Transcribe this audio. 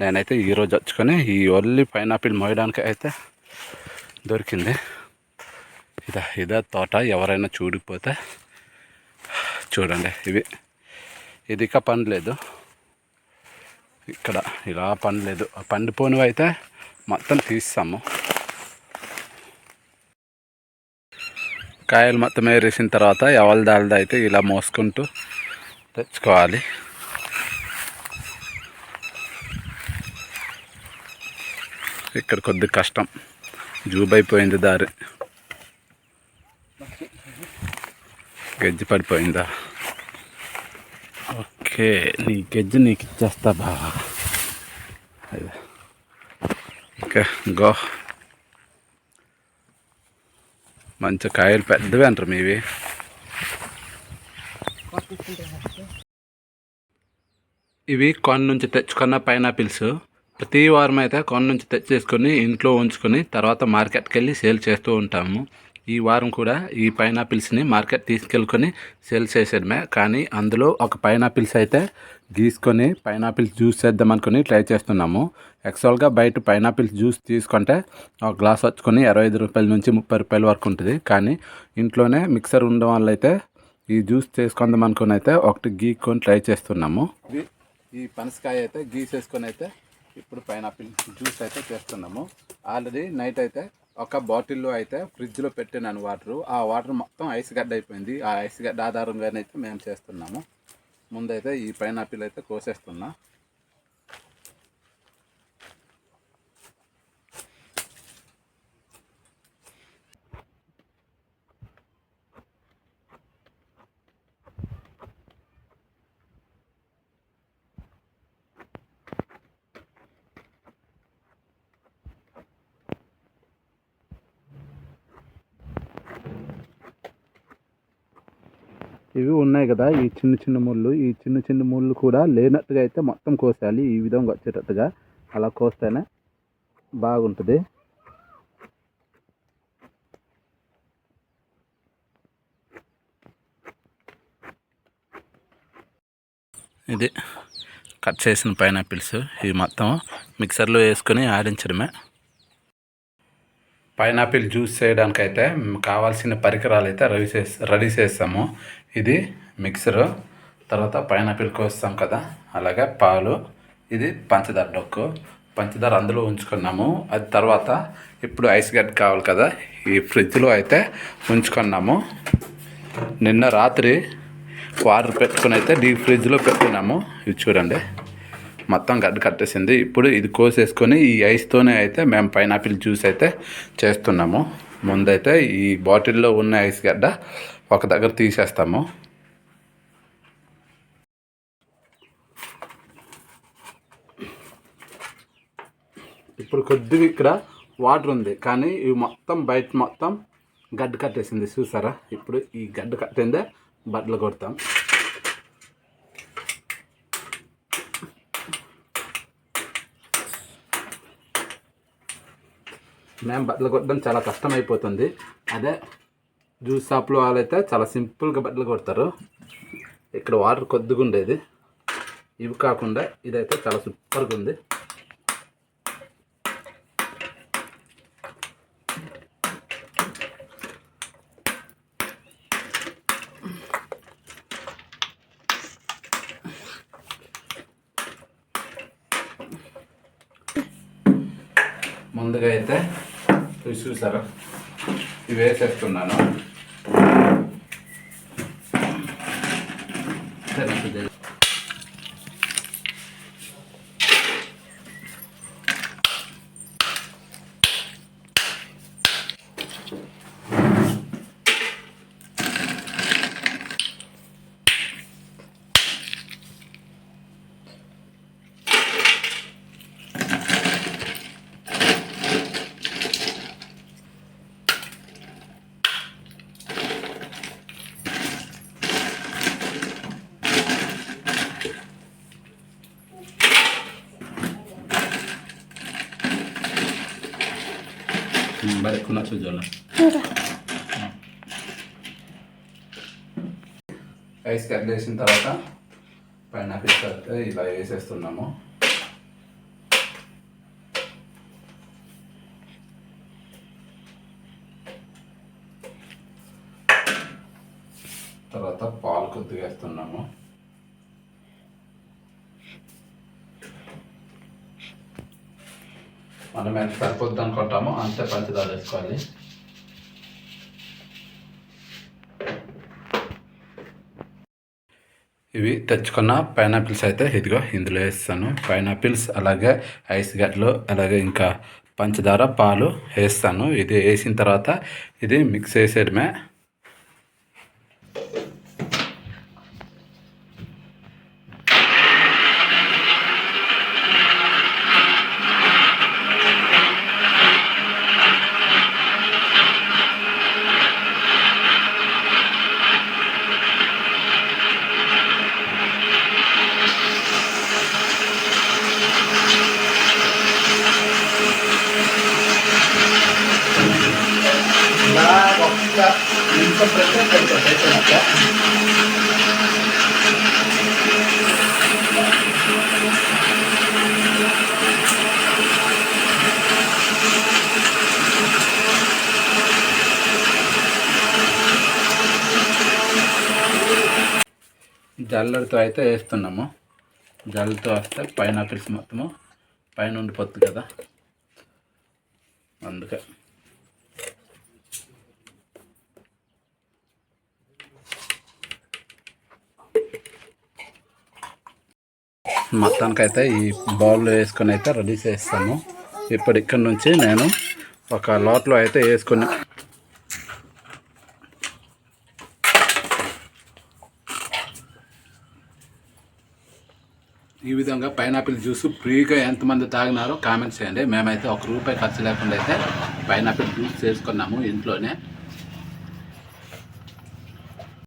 నేనైతే ఈరోజు వచ్చుకొని ఈ ఓన్లీ పైనాపిల్ మోయడానికి అయితే దొరికింది. ఇదా ఇదే తోట ఎవరైనా చూడిపోతే చూడండి. ఇవి ఇది ఇక పండలేదు. ఇక్కడ ఇలా పండలేదు. ఆ పండిపోనివి అయితే మొత్తం తీస్తాము. కాయలు మొత్తం వేరేసిన తర్వాత ఎవరి దాల్ది అయితే ఇలా మోసుకుంటూ తెచ్చుకోవాలి. ఇక్కడ కొద్ది కష్టం. జూబైపోయింది దారి. గజ్జి పడిపోయిందా? ఓకే నీ గజ్జి నీకు ఇచ్చేస్తా బావా ఓకే గో మంచి కాయలు పెద్దవి అంటారు మీవి. ఇవి కొన్న నుంచి తెచ్చుకున్న పైనాపిల్స్. ప్రతి వారం అయితే కొన్న నుంచి తెచ్చేసుకొని ఇంట్లో ఉంచుకొని తర్వాత మార్కెట్కి వెళ్ళి సేల్ చేస్తూ ఉంటాము. ఈ వారం కూడా ఈ పైనాపిల్స్ని మార్కెట్ తీసుకెళ్ళుకొని సేల్ చేసేయడమే. కానీ అందులో ఒక పైనాపిల్స్ అయితే గీసుకొని పైనాపిల్స్ జ్యూస్ చేద్దాం అనుకుని ట్రై చేస్తున్నాము. యాక్చువల్గా బయట పైనాపిల్స్ జ్యూస్ తీసుకుంటే ఒక గ్లాస్ వచ్చుకొని ఇరవై ఐదు రూపాయల నుంచి ముప్పై రూపాయల వరకు ఉంటుంది. కానీ ఇంట్లోనే మిక్సర్ ఉండడం వల్ల అయితే ఈ జ్యూస్ చేసుకుందాం అనుకుని అయితే ఒకటి గీక్కొని ట్రై చేస్తున్నాము. ఈ పనసకాయ అయితే గీసేసుకొని అయితే ఇప్పుడు పైనాపిల్ జ్యూస్ అయితే చేస్తున్నాము. ఆల్రెడీ నైట్ అయితే ఒక బాటిల్లో అయితే ఫ్రిడ్జ్లో పెట్టినాను వాటర్. ఆ వాటర్ మొత్తం ఐస్ గడ్డ అయిపోయింది. ఆ ఐస్ గడ్డ ఆధారంగానే అయితే మేము చేస్తున్నాము. ముందైతే ఈ పైనాపిల్ అయితే కోసేస్తున్నా. ఇవి ఉన్నాయి కదా ఈ చిన్న చిన్న ముళ్ళు. ఈ చిన్న చిన్న ముళ్ళు కూడా లేనట్టుగా అయితే మొత్తం కోసేయాలి. ఈ విధంగా వచ్చేటట్టుగా అలా కోస్తేనే బాగుంటుంది. ఇది కట్ చేసిన పైనాపిల్స్. ఇవి మొత్తం మిక్సర్లో వేసుకొని ఆడించడమే. పైనాపిల్ జ్యూస్ చేయడానికైతే కావాల్సిన పరికరాలు అయితే రెడీ చేసి రెడీ చేస్తాము. ఇది మిక్సరు తర్వాత పైనాపిల్ కోస్తాం కదా అలాగే పాలు ఇది పంచదార డొక్కు. పంచదార అందులో ఉంచుకున్నాము. అది తర్వాత ఇప్పుడు ఐస్ గడ్డ కావాలి కదా ఈ ఫ్రిడ్జ్లో అయితే ఉంచుకున్నాము. నిన్న రాత్రి వాటర్ పెట్టుకుని అయితే డీప్ ఫ్రిడ్జ్లో పెట్టుకున్నాము ఇది చూడండి. మొత్తం గడ్డ కట్టేసింది. ఇప్పుడు ఇది కోసేసుకొని ఈ ఐస్తోనే అయితే మేము పైనాపిల్ జ్యూస్ అయితే చేస్తున్నాము. ముందైతే ఈ బాటిల్లో ఉన్న ఐస్ గడ్డ ఒక దగ్గర తీసేస్తాము. ఇప్పుడు కొద్దిగా ఇక్కడ వాటర్ ఉంది. కానీ ఇవి మొత్తం బయట మొత్తం గడ్డ కట్టేసింది. చూసారా? ఇప్పుడు ఈ గడ్డ కట్టిందే బట్టలు కొడతాం. మేము బట్టలు కొట్టడం చాలా కష్టం అయిపోతుంది అదే జ్యూస్ షాప్లో వాళ్ళైతే చాలా సింపుల్గా బట్టలు కొడతారు. ఇక్కడ వాటర్ కొద్దిగా ఉండేది ఇవి కాకుండా ఇదైతే చాలా సూపర్గా ఉంది ముందుగా అయితే చూసారా? ఇవి వేసేస్తున్నాను సరే, పెట్టుకున్నా చూద్దాం రైస్ కట్ చేసిన తర్వాత పైనాపిల్ కట్ ఇలా వేసేస్తున్నాము తర్వాత పాలు కొద్దిగా వేస్తున్నాము మనం ఎంత సరిపోద్ది అనుకుంటామో అంతే పంచదార వేసుకోవాలి. ఇవి తెచ్చుకున్న పైనాపిల్స్ అయితే ఇదిగో ఇందులో వేస్తాను. పైనాపిల్స్ అలాగే ఐస్ గడ్డలు అలాగే ఇంకా పంచదార పాలు వేస్తాను. ఇది వేసిన తర్వాత ఇది మిక్స్ చేసేయడమే. ఇంకా నిమిషం ప్రత్యేక అయిపోయినాక జల్లెడతో అయితే వేస్తున్నాము. జల్లెడతో వస్తే పైనాపిల్స్ మొత్తము పైన ఉండిపోతుంది కదా. అందుకే. మొత్తానికైతే ఈ బౌల్లో వేసుకొని అయితే రెడీ చేస్తాను. ఇప్పుడు ఇక్కడ నుంచి నేను ఒక లోట్లో అయితే వేసుకుని ఈ విధంగా పైనాపిల్ జ్యూస్ ఫ్రీగా ఎంతమంది తాగినారో కామెంట్స్ చేయండి. మేమైతే ఒక రూపాయి ఖర్చు లేకుండా అయితే పైనాపిల్ జ్యూస్ చేసుకున్నాము ఇంట్లోనే.